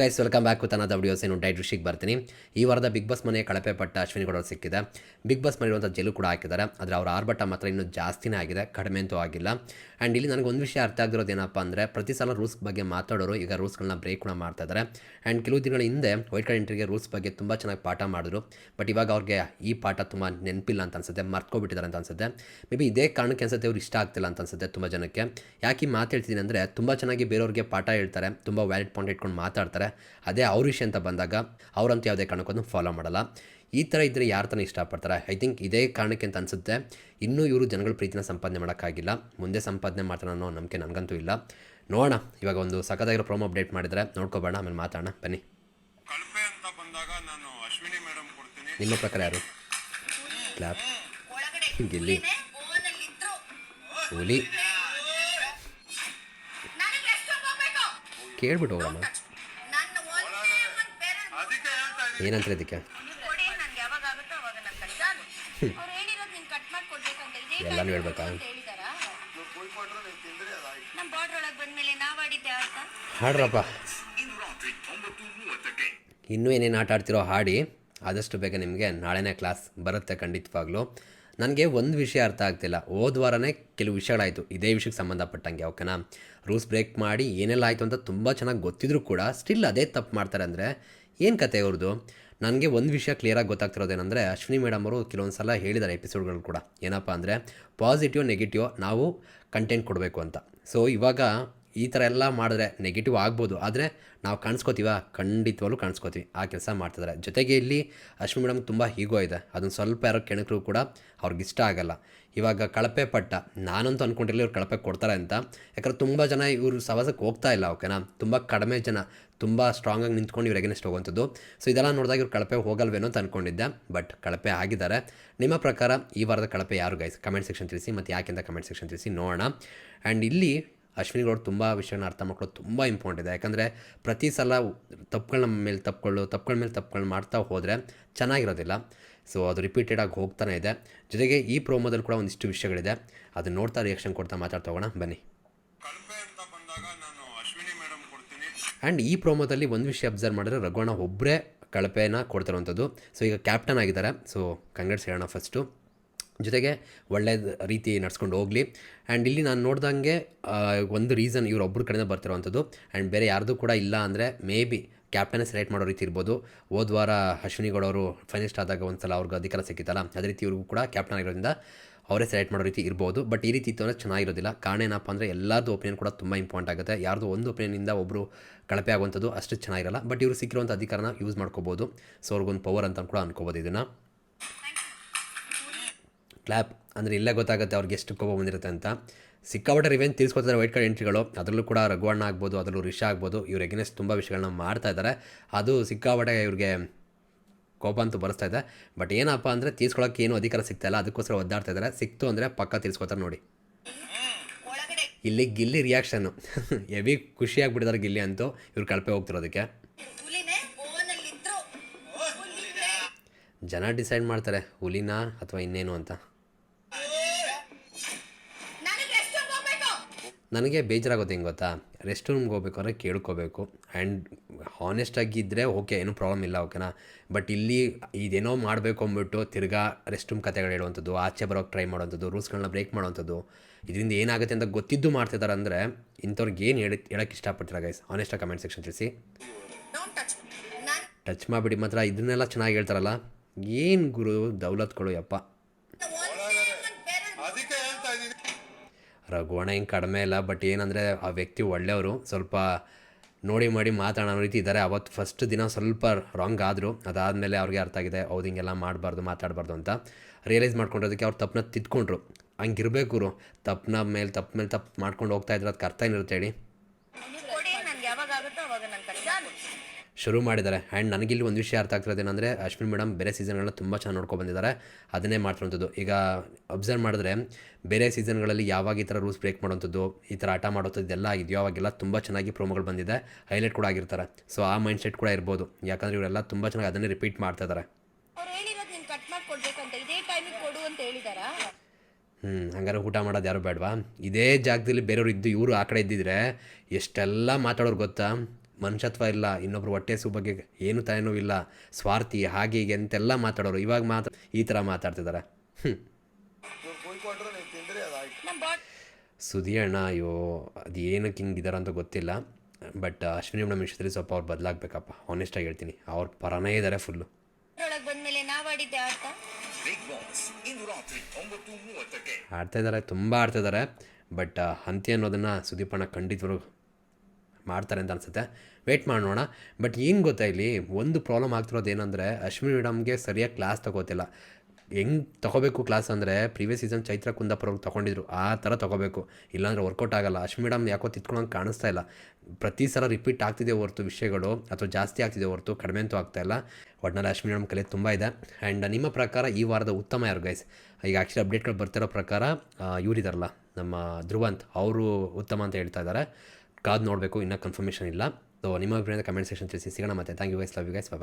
Guys welcome back with ಅನ್ನದ videos ಏನು diet ಋಷಿಗೆ ಬರ್ತೀನಿ. ಈ ವಾರದ ಬಿಗ್ ಬಾಸ್ ಮನೆ ಕಳಪೆ ಪಟ್ಟ ಅಶ್ವಿನಿ ಗೌಡ ಸಿಕ್ಕಿದೆ. ಬಿಗ್ ಬಾಸ್ ಮನೆಯಿರುವಂಥ ಜೆಲು ಕೂಡ ಹಾಕಿದ್ದಾರೆ. ಆದರೆ ಅವ್ರ ಆರ್ಭಟ ಮಾತ್ರ ಇನ್ನೂ ಜಾಸ್ತಿನೇ ಆಗಿದೆ, ಕಡಿಮೆ ಅಂತೂ ಆಗಿಲ್ಲ. ಆ್ಯಂಡ್ ಇಲ್ಲಿ ನನಗೆ ಒಂದು ವಿಷಯ ಅರ್ಥ ಆಗಿರೋದು ಏನಪ್ಪ ಅಂದರೆ, ಪ್ರತಿ ಸಲ ರೂಲ್ಸ್ ಬಗ್ಗೆ ಮಾತಾಡೋರು ಈಗ ರೂಲ್ಸ್ಗಳನ್ನ ಬ್ರೇಕ್ ಕೂಡ ಮಾಡ್ತಾ ಇದ್ದಾರೆ. ಆ್ಯಂಡ್ ಕೆಲವು ದಿನಗಳ ಹಿಂದೆ ವೈಟ್ ಕಾರ್ಡ್ ಎಂಟ್ರಿಗೆ ರೂಲ್ಸ್ ಬಗ್ಗೆ ತುಂಬ ಚೆನ್ನಾಗಿ ಪಾಠ ಮಾಡಿದ್ರು. ಬಟ್ ಇವಾಗ ಅವ್ರಿಗೆ ಈ ಪಾಠ ತುಂಬ ನೆನಪಿಲ್ಲ ಅಂತ ಅನ್ಸುತ್ತೆ, ಮರ್ತ್ಕೊಬಿಟ್ಟಿದ್ದಾರೆ ಅಂತ ಅನ್ಸುತ್ತೆ. ಮೇ ಬಿ ಇದೇ ಕಾರಣಕ್ಕೆ ಅನ್ಸುತ್ತೆ ಅವ್ರು ಇಷ್ಟ ಆಗ್ತಿಲ್ಲ ಅಂತ ಅನ್ಸುತ್ತೆ ತುಂಬ ಜನಕ್ಕೆ. ಯಾಕೆ ಮಾತು ಹೇಳ್ತಿದ್ದೀನಿ ಅಂದರೆ, ತುಂಬ ಚೆನ್ನಾಗಿ ಬೇರೆಯವ್ರಿಗೆ ಪಾಠ ಹೇಳ್ತಾರೆ, ತುಂಬ ವ್ಯಾಲಿಡ್ ಪಾಯಿಂಟ್ ಇಟ್ಕೊಂಡು ಮಾತಾಡ್ತಾರೆ. ಅದೇ ಅವ್ರ ವಿಷಯ ಅಂತ ಬಂದಾಗ ಅವರಂತೂ ಯಾವುದೇ ಕಾರಣಕ್ಕೂ ಫಾಲೋ ಮಾಡಲ್ಲ. ಈ ಥರ ಇದ್ದರೆ ಯಾರು ತಾನೇ ಇಷ್ಟಪಡ್ತಾರೆ? ಐ ಥಿಂಕ್ ಇದೇ ಕಾರಣಕ್ಕೆ ಅಂತ ಅನಿಸುತ್ತೆ. ಇನ್ನೂ ಇವರು ಜನಗಳ ಪ್ರೀತಿನ ಸಂಪಾದನೆ ಮಾಡೋಕ್ಕಾಗಿಲ್ಲ. ಮುಂದೆ ಸಂಪಾದನೆ ಮಾಡ್ತಾನೆ ಅನ್ನೋ ನಂಬಿಕೆ ನನಗಂತೂ ಇಲ್ಲ. ನೋಡೋಣ ಇವಾಗ ಒಂದು ಸಖತ್ತಾಗಿರೋ ಪ್ರೋಮೋ ಅಪ್ಡೇಟ್ ಮಾಡಿದರೆ ನೋಡ್ಕೋಬೇಡ ಆಮೇಲೆ ಮಾತಾಡೋಣ. ಬನ್ನಿ. ಕಳಪೆ ಅಂತ ಬಂದಾಗ ನಾನು ಅಶ್ವಿನಿ ಮೇಡಮ್ ಕೊಡ್ತೀನಿ. ನಿಮ್ಮ ಪ್ರಕಾರ ಯಾರು? ಕ್ಲಾಪ್. ಗಿಲ್ಲಿ ಹುಲಿ. ನನಗೆ ಎಷ್ಟು ಹೋಗ್ಬೇಕು ಕೇಳ್ಬಿಟ್ಟು ಹೋಗೋಣ ನನ್ನ ಒಂದೇ ಒಂದ್ ಬೇರೆ ಅದಕ್ಕೆ ಹೇಳ್ತಾ ಇದ್ದೀನಿ ಏನಂತಾರೆ ಇದಕ್ಕೆ ನೀವು ಕೊಡಿ ನನ್ಗೆ ಯಾವಾಗ ಆಗುತ್ತೋ ಅವಾಗ ನಾನು ಕಟ್ ಅವ್ರು ಹೇಳಿರೋದು ನೀನು ಕಟ್ ಮಾಡಿ ಕೊಡ್ಬೇಕಂತ ಇದಕ್ಕೆ? ಎಲ್ಲಾನು ಹೇಳ್ಬೇಕಾ? ಹಾಡ್ರಪ್ಪ. ಇನ್ನೂ ಏನೇನು ಆಟ ಆಡ್ತಿರೋ ಹಾಡಿ, ಆದಷ್ಟು ಬೇಗ ನಿಮಗೆ ನಾಳೆನೇ ಕ್ಲಾಸ್ ಬರುತ್ತೆ ಖಂಡಿತವಾಗ್ಲೂ. ನನಗೆ ಒಂದು ವಿಷಯ ಅರ್ಥ ಆಗ್ತಿಲ್ಲ. ಹೋದ ವಾರನೇ ಕೆಲವು ವಿಷಯಗಳಾಯಿತು ಇದೇ ವಿಷಯಕ್ಕೆ ಸಂಬಂಧಪಟ್ಟಂಗೆ, ಓಕೆನಾ? ರೂಲ್ಸ್ ಬ್ರೇಕ್ ಮಾಡಿ ಏನೆಲ್ಲ ಆಯಿತು ಅಂತ ತುಂಬ ಚೆನ್ನಾಗಿ ಗೊತ್ತಿದ್ರು ಕೂಡ ಸ್ಟಿಲ್ ಅದೇ ತಪ್ಪು ಮಾಡ್ತಾರೆ ಅಂದರೆ ಏನು ಕತೆ ಅವ್ರದ್ದು ನನಗೆ ಒಂದು ವಿಷಯ ಕ್ಲಿಯರಾಗಿ ಗೊತ್ತಾಗ್ತಿರೋದೇನೆಂದರೆ, ಅಶ್ವಿನಿ ಮೇಡಮ್ ಅವರು ಕೆಲವೊಂದು ಸಲ ಹೇಳಿದ್ದಾರೆ ಎಪಿಸೋಡ್ಗಳು ಕೂಡ. ಏನಪ್ಪ ಅಂದರೆ ಪಾಸಿಟಿವ್ ನೆಗೆಟಿವ್ ನಾವು ಕಂಟೆಂಟ್ ಕೊಡಬೇಕು ಅಂತ. ಸೊ ಇವಾಗ ಈ ಥರ ಎಲ್ಲ ಮಾಡಿದ್ರೆ ನೆಗೆಟಿವ್ ಆಗ್ಬೋದು. ಆದರೆ ನಾವು ಕಾಣಿಸ್ಕೋತೀವ? ಖಂಡಿತವಾಗ್ಲೂ ಕಾಣಿಸ್ಕೋತೀವಿ. ಆ ಕೆಲಸ ಮಾಡ್ತಿದ್ದಾರೆ ಜೊತೆಗೆ ಇಲ್ಲಿ ಅಶ್ವಿನಿ ಮೇಡಮ್ ತುಂಬ ಹೀಗೋ ಇದೆ. ಅದನ್ನು ಸ್ವಲ್ಪ ಯಾರೋ ಕೆಣಕರು ಕೂಡ ಅವ್ರಿಗೆ ಇಷ್ಟ ಆಗಲ್ಲ. ಇವಾಗ ಕಳಪೆ ಪಟ್ಟ, ನಾನಂತೂ ಅಂದ್ಕೊಂಡಿರಲಿ ಇವ್ರು ಕಳಪೆ ಕೊಡ್ತಾರೆ ಅಂತ. ಯಾಕಂದ್ರೆ ತುಂಬ ಜನ ಇವರು ಸವಾಸಕ್ಕೆ ಹೋಗ್ತಾ ಇಲ್ಲ, ಓಕೆನಾ? ತುಂಬ ಕಡಿಮೆ ಜನ, ತುಂಬ ಸ್ಟ್ರಾಂಗಾಗಿ ನಿಂತ್ಕೊಂಡು ಇವ್ರಿಗೆ ನೆಕ್ಸ್ಟ್ ಹೋಗುವಂಥದ್ದು. ಸೊ ಇದೆಲ್ಲ ನೋಡಿದಾಗ ಇವ್ರು ಕಳಪೆ ಹೋಗಲ್ವೇನೋ ಅಂತ ಅಂದ್ಕೊಂಡಿದ್ದೆ ಬಟ್ ಕಳಪೆ ಆಗಿದ್ದಾರೆ. ನಿಮ್ಮ ಪ್ರಕಾರ ಈ ವಾರದ ಕಳಪೆ ಯಾರು ಗೈಸ್ ಕಮೆಂಟ್ ಸೆಕ್ಷನ್ ತಿಳಿಸಿ, ಮತ್ತು ಯಾಕೆಂತ ಕಮೆಂಟ್ ಸೆಕ್ಷನ್ ತಿಳಿಸಿ ನೋಡೋಣ. ಆ್ಯಂಡ್ ಇಲ್ಲಿ ಅಶ್ವಿನಿ ಗೌಡ್ ತುಂಬ ವಿಷಯನ ಅರ್ಥ ಮಾಡ್ಕೊಳ್ಳೋದು ತುಂಬ ಇಂಪಾರ್ಟೆಂಟ್ ಇದೆ. ಯಾಕಂದರೆ ಪ್ರತಿ ಸಲ ತಪ್ಪುಗಳನ್ನ ಮೇಲೆ ತಪ್ಪುಗಳು ತಪ್ಪುಗಳ ಮೇಲೆ ತಪ್ಪುಗಳು ಮಾಡ್ತಾ ಹೋದರೆ ಚೆನ್ನಾಗಿರೋದಿಲ್ಲ. ಸೊ ಅದು ರಿಪೀಟೆಡ್ ಆಗಿ ಹೋಗ್ತಾನೆ ಇದೆ. ಜೊತೆಗೆ ಈ ಪ್ರೋಮೋದಲ್ಲಿ ಕೂಡ ಒಂದಿಷ್ಟು ವಿಷಯಗಳಿದೆ. ಅದನ್ನ ನೋಡ್ತಾ ರಿಯಾಕ್ಷನ್ ಕೊಡ್ತಾ ಮಾತಾಡ್ತಾ ಹೋಗೋಣ. ಬನ್ನಿ. ಆ್ಯಂಡ್ ಈ ಪ್ರೋಮೋದಲ್ಲಿ ಒಂದು ವಿಷಯ ಅಬ್ಸರ್ವ್ ಮಾಡಿದ್ರೆ ರಘುವಣ ಒಬ್ಬರೇ ಕಳಪೆನ ಕೊಡ್ತಿರೋವಂಥದ್ದು. ಸೊ ಈಗ ಕ್ಯಾಪ್ಟನ್ ಆಗಿದ್ದಾರೆ. ಸೊ ಕಂಗ್ರೆಟ್ಸ್ ಹೇಳೋಣ ಫಸ್ಟು ಜೊತೆಗೆ ಒಳ್ಳೆಯ ರೀತಿ ನಡ್ಸ್ಕೊಂಡು ಹೋಗಲಿ. ಆ್ಯಂಡ್ ಇಲ್ಲಿ ನಾನು ನೋಡ್ದಂಗೆ ಒಂದು ರೀಸನ್ ಇವರೊಬ್ಬರ ಕಡೆಯಿಂದ ಬರ್ತಿರೋವಂಥದ್ದು ಆ್ಯಂಡ್ ಬೇರೆ ಯಾರ್ದು ಕೂಡ ಇಲ್ಲ ಅಂದರೆ ಮೇ ಬಿ ಕ್ಯಾಪ್ಟನ್ನೇ ಸೆಲೆಕ್ಟ್ ಮಾಡೋ ರೀತಿ ಇರ್ಬೋದು. ಹೋದ ವಾರ ಅಶ್ವಿನಿ ಗೌಡ ಅವರು ಫೈನಲಿಸ್ಟ್ ಆದಾಗ ಒಂದು ಸಲ ಅವ್ರಿಗೆ ಅಧಿಕಾರ ಸಿಕ್ಕಿತ್ತಲ್ಲ, ಅದೇ ರೀತಿ ಇವ್ರಿಗೂ ಕೂಡ ಕ್ಯಾಪ್ಟನ್ ಆಗಿರೋದ್ರಿಂದ ಅವರೇ ಸೆಲೆಕ್ಟ್ ಮಾಡೋ ರೀತಿ ಇರ್ಬೋದು. ಬಟ್ ಈ ರೀತಿ ಇತ್ತು ಅಂದರೆ ಚೆನ್ನಾಗಿರೋದಿಲ್ಲ. ಕಾರಣ ಏನಪ್ಪ ಅಂದರೆ ಎಲ್ಲರದ್ದು ಒಪಿನಿಯನ್ ಕೂಡ ತುಂಬ ಇಂಪಾರ್ಟೆಂಟ್ ಆಗುತ್ತೆ. ಯಾರ್ದು ಒಂದು ಒಪಿನಿಯನಿಂದ ಒಬ್ಬರು ಕಳಪೆ ಆಗುವಂಥದ್ದು ಅಷ್ಟು ಚೆನ್ನಾಗಿರಲ್ಲ. ಬಟ್ ಇವರು ಸಿಕ್ಕಿರುವಂಥ ಅಧಿಕಾರನ ಯೂಸ್ ಮಾಡ್ಕೋಬೋದು. ಸೊ ಅವ್ರಿಗೊಂದು ಪವರ್ ಅಂತ ಕೂಡ ಅನ್ಕೋಬೋದು ಇದನ್ನು. ಕ್ಲ್ಯಾಪ್ ಅಂದರೆ ಇಲ್ಲೇ ಗೊತ್ತಾಗುತ್ತೆ ಅವ್ರಿಗೆ ಎಷ್ಟು ಕೋಪ ಬಂದಿರುತ್ತೆ ಅಂತ. ಸಿಕ್ಕಾಪಟ್ಟೆ ರಿವೆಂಜ್ ತೀರಿಸ್ಕೊತಾರೆ ವೈಟ್ ಕಾರ್ಡ್ ಎಂಟ್ರಿಗಳು ಅದರಲ್ಲೂ ಕೂಡ ರಘುವಣ್ಣ ಆಗ್ಬೋದು, ಅದರಲ್ಲೂ ರಿಷಾ ಆಗ್ಬೋದು, ಇವ್ರ ಎಗನೆಸ್ಟ್ ತುಂಬ ವಿಷಯಗಳನ್ನ ಮಾಡ್ತಾ ಇದ್ದಾರೆ. ಅದು ಸಿಕ್ಕಾಪಟ್ಟೆ ಇವ್ರಿಗೆ ಕೋಪ ಅಂತೂ ಬರಿಸ್ತಾ ಇದೆ. ಬಟ್ ಏನಪ್ಪ ಅಂದರೆ ತೀರ್ಸ್ಕೊಳ್ಳೋಕೆ ಏನು ಅಧಿಕಾರ ಸಿಗ್ತಾಯಿಲ್ಲ ಅದಕ್ಕೋಸ್ಕರ ಒದ್ದಾಡ್ತಾ ಇದ್ದಾರೆ. ಸಿಕ್ತು ಅಂದರೆ ಪಕ್ಕ ತೀರ್ಸ್ಕೊತಾರೆ ನೋಡಿ. ಇಲ್ಲಿ ಗಿಲ್ಲಿ ರಿಯಾಕ್ಷನ್ನು ಹೆವಿ ಖುಷಿಯಾಗ್ಬಿಟ್ಟಿದ್ದಾರೆ ಗಿಲ್ಲಿ ಅಂತೂ. ಇವ್ರು ಕಳಪೆ ಹೋಗ್ತಿರೋದಕ್ಕೆ. ಜನ ಡಿಸೈಡ್ ಮಾಡ್ತಾರೆ ಹುಲಿನಾ ಅಥವಾ ಇನ್ನೇನು ಅಂತ ನನಗೆ ಎಷ್ಟು ಹೋಗ್ಬೇಕು ನನಗೆ ಬೇಜಾರಾಗೋದು ಹೆಂಗೆ ಗೊತ್ತಾ? ರೆಸ್ಟ್ ರೂಮ್ಗೆ ಹೋಗ್ಬೇಕಾದ್ರೆ ಕೇಳ್ಕೋಬೇಕು. ಆ್ಯಂಡ್ ಹಾನೆಸ್ಟಾಗಿದ್ದರೆ ಓಕೆ ಏನೂ ಪ್ರಾಬ್ಲಮ್ ಇಲ್ಲ ಓಕೆನಾ ಬಟ್ ಇಲ್ಲಿ ಇದೇನೋ ಮಾಡಬೇಕು ಅಂದ್ಬಿಟ್ಟು ತಿರ್ಗಾ ರೆಸ್ಟ್ ರೂಮ್ ಕತೆಗಳು ಹೇಳುವಂಥದ್ದು ಆಚೆ ಬರೋಕ್ಕೆ ಟ್ರೈ ಮಾಡುವಂಥದ್ದು ರೂಲ್ಸ್ಗಳನ್ನ ಬ್ರೇಕ್ ಮಾಡುವಂಥದ್ದು ಇದರಿಂದ ಏನಾಗುತ್ತೆ ಅಂತ ಗೊತ್ತಿದ್ದು ಮಾಡ್ತಿದ್ದಾರೆ ಅಂದರೆ ಇಂಥವ್ರಿಗೆ ಏನು ಹೇಳಿ ಹೇಳೋಕ್ಕೆ ಇಷ್ಟಪಡ್ತೀರಾ ಗೈಸ್ ಹಾನೆಸ್ಟಾಗಿ ಕಮೆಂಟ್ ಸೆಕ್ಷನ್ ತಿಳಿಸಿ. ಟಚ್ ಮಾಡಿಬಿಡಿ ಮಾತ್ರ ಇದನ್ನೆಲ್ಲ ಚೆನ್ನಾಗಿ ಹೇಳ್ತಾರಲ್ಲ? ಏನು ಗುರು ದೌಲತ್ಗಳು ಯಪ್ಪ ಒಂದೇ ಒಂದ್ ಬೇರೆ ಅದಕ್ಕೆ ಹೇಳ್ತಾ ಇದ್ದೀನಿ ರಘುವಣ ಹಿಂಗೆ ಕಡಿಮೆ ಇಲ್ಲ ಬಟ್ ಏನಂದರೆ ಆ ವ್ಯಕ್ತಿ ಒಳ್ಳೆಯವರು. ಸ್ವಲ್ಪ ನೋಡಿ ಮಾಡಿ ಮಾತಾಡೋ ರೀತಿ ಇದ್ದಾರೆ. ಅವತ್ತು ಫಸ್ಟ್ ದಿನ ಸ್ವಲ್ಪ ರಾಂಗ್ ಆದರು. ಅದಾದಮೇಲೆ ಅವ್ರಿಗೆ ಅರ್ಥ ಆಗಿದೆ, ಹೌದು, ಹಿಂಗೆಲ್ಲ ಮಾಡಬಾರ್ದು, ಮಾತಾಡಬಾರ್ದು ಅಂತ ರಿಯಲೈಸ್ ಮಾಡ್ಕೊಂಡಿರೋದಕ್ಕೆ ಅವ್ರು ತಪ್ಪನ್ನ ತಿದ್ಕೊಂಡ್ರು. ಹಂಗಿರ್ಬೇಕು ಗುರು. ತಪ್ಪನ ಮೇಲೆ ತಪ್ಪ ಮೇಲೆ ತಪ್ಪು ಮಾಡ್ಕೊಂಡು ಹೋಗ್ತಾ ಇದ್ರೆ ಅದಕ್ಕೆ ಅರ್ಥ ಏನಿರುತ್ತೆ ಹೇಳಿ? ಶುರು ಮಾಡಿದ್ದಾರೆ. ಆ್ಯಂಡ್ ನನಗಿಲ್ಲಿ ಒಂದು ವಿಷಯ ಅರ್ಥ ಆಗ್ತಿರೋದು ಏನಂದರೆ ಅಶ್ವಿನ್ ಮೇಡಮ್ ಬೇರೆ ಸೀಸನ್ಗಳನ್ನ ತುಂಬ ಚೆನ್ನಾಗಿ ನೋಡ್ಕೊಂಡು ಬಂದಿದ್ದಾರೆ. ಅದನ್ನೇ ಮಾಡ್ತಿರೋಂಥದ್ದು. ಈಗ ಅಬ್ಸರ್ವ್ ಮಾಡಿದ್ರೆ ಬೇರೆ ಸೀಸನ್ಗಳಲ್ಲಿ ಯಾವಾಗ ಈ ಥರ ರೂಲ್ಸ್ ಬ್ರೇಕ್ ಮಾಡೋಂಥದ್ದು ಈ ಥರ ಆಟ ಮಾಡೋಂಥದ್ದು ಇದೆಲ್ಲ ಆಗಿದೆಯೋ ಅವಾಗೆಲ್ಲ ತುಂಬ ಚೆನ್ನಾಗಿ ಪ್ರೋಮೋಗಳು ಬಂದಿದೆ. ಹೈಲೈಟ್ ಕೂಡ ಆಗಿರ್ತಾರೆ. ಸೊ ಆ ಮೈಂಡ್ ಸೆಟ್ ಕೂಡ ಇರ್ಬೋದು. ಯಾಕಂದರೆ ಇವರೆಲ್ಲ ತುಂಬ ಚೆನ್ನಾಗಿ ಅದನ್ನೇ ರಿಪೀಟ್ ಮಾಡ್ತಾ ಇದ್ದಾರೆ. ಹ್ಞೂ ಹಂಗಾರೆ ಊಟ ಮಾಡೋದು ಯಾರು ಬೇಡವಾ? ಇದೇ ಜಾಗದಲ್ಲಿ ಬೇರೆಯವ್ರು ಇದ್ದು ಇವರು ಆ ಕಡೆ ಇದ್ದಿದ್ರೆ ಎಷ್ಟೆಲ್ಲ ಮಾತಾಡೋರು ಗೊತ್ತಾ? ಮನುಷ್ಯತ್ವ ಇಲ್ಲ ಇನ್ನೊಬ್ರು ಹೊಟ್ಟೆ ಸು ಬಗ್ಗೆ ಏನು ತಲೆನೂ ಇಲ್ಲ ಸ್ವಾರ್ಥಿ ಹಾಗೆ ಹೀಗೆ ಅಂತೆಲ್ಲ ಮಾತಾಡೋರು. ಇವಾಗ ಮಾತ್ರ ಈ ಥರ ಮಾತಾಡ್ತಿದ್ದಾರೆ. ಹ್ಞೂ ನಮ್ ಸುದಿ ಅಣ್ಣ ಅಯ್ಯೋ ಅದು ಏನಕ್ಕೆ ಹಿಂಗೆ ಇದ್ದಾರೆ ಅಂತ ಗೊತ್ತಿಲ್ಲ. ಬಟ್ ಅಶ್ವಿನಿ ಮೇಡಮ್ ವಿಷಯದಲ್ಲಿ ಸ್ವಲ್ಪ ಅವ್ರು ಬದಲಾಗಬೇಕಪ್ಪ. ಆನೆಸ್ಟಾಗಿ ಹೇಳ್ತೀನಿ. ಅವ್ರ ಪರನೇ ಇದ್ದಾರೆ ಫುಲ್ಲು ಆಡ್ತಾ? ಇದ್ದಾರೆ ತುಂಬ ಆಡ್ತಾ ಇದ್ದಾರೆ ಬಟ್ ಹಂತಿ ಅನ್ನೋದನ್ನು ಸುದೀಪಣ್ಣ ಖಂಡಿತವರು ಮಾಡ್ತಾರೆ ಅಂತ ಅನಿಸುತ್ತೆ. ವೇಟ್ ಮಾಡೋಣ ಬಟ್ ಏನು ಗೊತ್ತಾ ಇಲ್ಲಿ? ಒಂದು ಪ್ರಾಬ್ಲಮ್ ಆಗ್ತಿರೋದು ಏನಂದರೆ, ಅಶ್ವಿನಿ ಮೇಡಮ್ಗೆ ಸರಿಯಾಗಿ ಕ್ಲಾಸ್ ತಗೋತಿಲ್ಲ. ಹೆಂಗೆ ತೊಗೋಬೇಕು ಕ್ಲಾಸ್ ಅಂದರೆ ಪ್ರೀವಿಯಸ್ ಸೀಸನ್ ಚೈತ್ರ ಕುಂದಾಪುರ ತೊಗೊಂಡಿದ್ರು. ಆ ಥರ ತೊಗೋಬೇಕು. ಇಲ್ಲಾಂದರೆ ವರ್ಕೌಟ್ ಆಗಲ್ಲ. ಅಶ್ವಿನಿ ಮೇಡಮ್ ಯಾಕೋ ತಿತ್ಕೊಳ್ಳೋಂಗೆ ಕಾಣಿಸ್ತಾ ಇಲ್ಲ. ಪ್ರತಿ ಸಲ ರಿಪೀಟ್ ಆಗ್ತಿದೆ ಹೊರತು ವಿಷಯಗಳು, ಅಥವಾ ಜಾಸ್ತಿ ಆಗ್ತಿದೆ ಹೊರತು ಕಡಿಮೆ ಅಂತೂ ಇಲ್ಲ. ಒಟ್ಟಿನಲ್ಲಿ ಅಶ್ವಿನಿ ಮೇಡಮ್ ಕಲೆ ತುಂಬ ಇದೆ. ಆ್ಯಂಡ್ ನಿಮ್ಮ ಪ್ರಕಾರ ಈ ವಾರದ ಉತ್ತಮ ಯಾರು ಗೈಸ್ ಈಗ ಆ್ಯಕ್ಚುಲಿ ಅಪ್ಡೇಟ್ಗಳು ಬರ್ತಿರೋ ಪ್ರಕಾರ ಇವರಿದಾರಲ್ಲ, ನಮ್ಮ ಧ್ರುವಂತ್. ಅವರು ಉತ್ತಮ ಅಂತ ಹೇಳ್ತಾ ಇದ್ದಾರೆ. ಕಾದು ನೋಡಬೇಕು, ಇನ್ನೂ ಕನ್ಫರ್ಮೇಷನ್ ಇಲ್ಲ. ಸೊ ನಿಮ್ಮ ಅಭಿಪ್ರಾಯದ ಕಮೆಂಟ್ ಸೆಕ್ಷನ್ ತಿಳಿಸಿ, ಸಿಗೋಣ ಮತ್ತೆ. Thank you guys love you guys bye